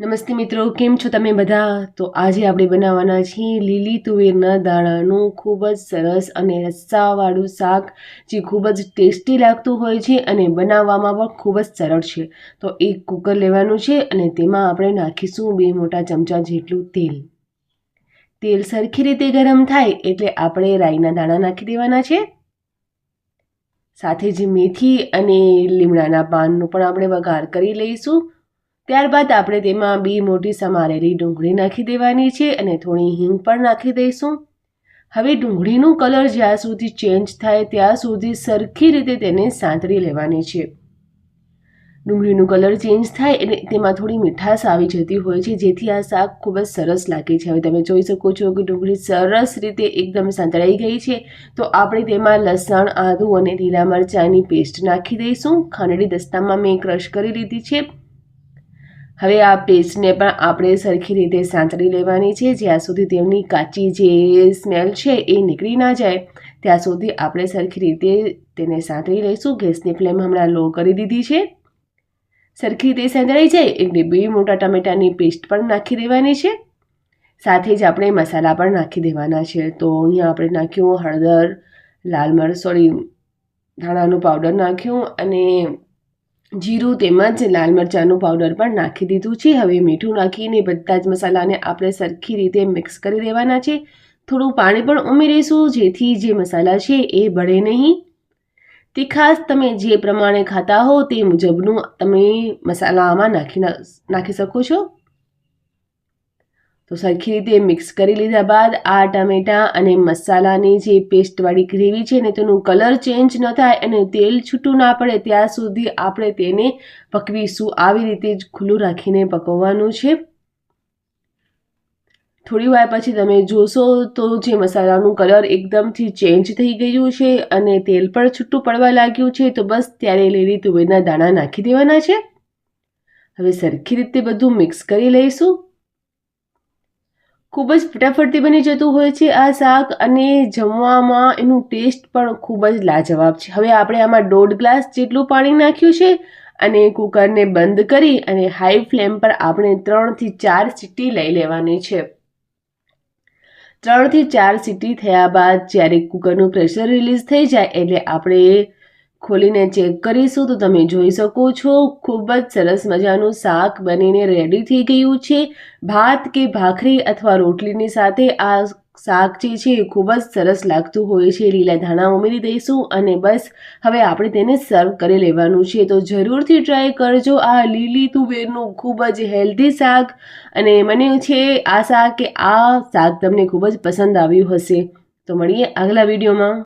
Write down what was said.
નમસ્તે મિત્રો, કેમ છો તમે બધા? તો આજે આપણે બનાવવાના છીએ લીલી તુવેરના દાણાનું ખૂબ જ સરસ અને રસ્સાવાળું શાક, જે ખૂબ જ ટેસ્ટી લાગતું હોય છે અને બનાવવામાં પણ ખૂબ જ સરળ છે. તો એક કુકર લેવાનું છે અને તેમાં આપણે નાખીશું બે મોટા ચમચા જેટલું તેલ. તેલ સરખી રીતે ગરમ થાય એટલે આપણે રાઈના દાણા નાખી દેવાના છે. સાથે જ મેથી અને લીમડાના પાનનો પણ આપણે વઘાર કરી લઈશું. ત્યારબાદ આપણે તેમાં બે મોટી સમારેલી ડુંગળી નાખી દેવાની છે અને થોડી હિંગ પણ નાખી દઈશું. હવે ડુંગળીનું કલર જ્યાં સુધી ચેન્જ થાય ત્યાં સુધી સરખી રીતે તેને સાંતળી લેવાની છે. ડુંગળીનું કલર ચેન્જ થાય એટલે તેમાં થોડી મીઠાશ આવી જતી હોય છે, જેથી આ શાક ખૂબ જ સરસ લાગે છે. હવે તમે જોઈ શકો છો કે ડુંગળી સરસ રીતે એકદમ સાંતળાઈ ગઈ છે. તો આપણે તેમાં લસણ, આદું અને લીલા મરચાંની પેસ્ટ નાખી દઈશું. ખાંડડી દસ્તામાં મેં ક્રશ કરી લીધી છે. હવે આ પેસ્ટને પણ આપણે સરખી રીતે સાંતળી લેવાની છે. જ્યાં સુધી તેમની કાચી જે સ્મેલ છે એ નીકળી ના જાય, ત્યાં સુધી આપણે સરખી રીતે તેને સાંતળી લઈશું. ગેસની ફ્લેમ હમણાં લો કરી દીધી છે. સરખી રીતે સાંતળાઈ જાય, એટલે બે મોટા ટમેટાની પેસ્ટ પણ નાખી દેવાની છે. સાથે જ આપણે મસાલા પણ નાખી દેવાના છે. તો અહીંયા આપણે નાખ્યું હળદર, લાલ મરચ સોરી ધાણાનું પાવડર નાખ્યું અને જીરું તેમજ લાલ મરચાંનું પાવડર પણ નાખી દીધું છે. હવે મીઠું નાખીને બધા જ મસાલાને આપણે સરખી રીતે મિક્સ કરી દેવાના છે. થોડું પાણી પણ ઉમેરીશું, જેથી જે મસાલા છે એ બળે નહીં. તે ખાસ તમે જે પ્રમાણે ખાતા હો તે મુજબનું તમે મસાલા આમાં નાખી નાખી શકો છો. તો સરખી રીતે મિક્સ કરી લીધા બાદ આ ટામેટાં અને મસાલાની જે પેસ્ટવાળી ગ્રેવી છે ને તેનું કલર ચેન્જ ન થાય અને તેલ છૂટું ના પડે ત્યાં સુધી આપણે તેને પકવીશું. આવી રીતે જ ખુલ્લું રાખીને પકવવાનું છે. થોડી વાર પછી તમે જોશો તો જે મસાલાનું કલર એકદમથી ચેન્જ થઈ ગયું છે અને તેલ પણ છૂટું પડવા લાગ્યું છે તો બસ ત્યારે લીલી તુવેરના દાણા નાખી દેવાના છે. હવે સરખી રીતે બધું મિક્સ કરી લઈશું. ખૂબ જ ફટાફટથી બની જતું હોય છે આ શાક અને જમવામાં એનું ટેસ્ટ પણ ખૂબ જ લાજવાબ છે. હવે આપણે આમાં દોઢ ગ્લાસ જેટલું પાણી નાખ્યું છે અને કુકરને બંધ કરી અને હાઈ ફ્લેમ પર આપણે ત્રણથી ચાર સીટી લઈ લેવાની છે. ત્રણથી ચાર સીટી થયા બાદ જ્યારે કુકરનું પ્રેશર રિલીઝ થઈ જાય એટલે આપણે ખોલીને ચેક કરીશું તો તમે જોઈ શકો છો, ખૂબ જ સરસ મજાનું શાક બનીને રેડી થઈ ગયું છે. ભાત કે ભાખરી અથવા રોટલીની સાથે આ શાક જે છે એ ખૂબ જ સરસ લાગતું હોય છે. લીલા ધાણા ઉમેરી દઈશું અને બસ, હવે આપણે તેને સર્વ કરી લેવાનું છે. તો જરૂરથી ટ્રાય કરજો. આ લીલી તુવેરનું ખૂબ જ હેલ્ધી શાક અને મને છે આશા કે આ શાક તમને ખૂબ જ પસંદ આવ્યું હશે. તો મળીએ આગલા વિડીયોમાં.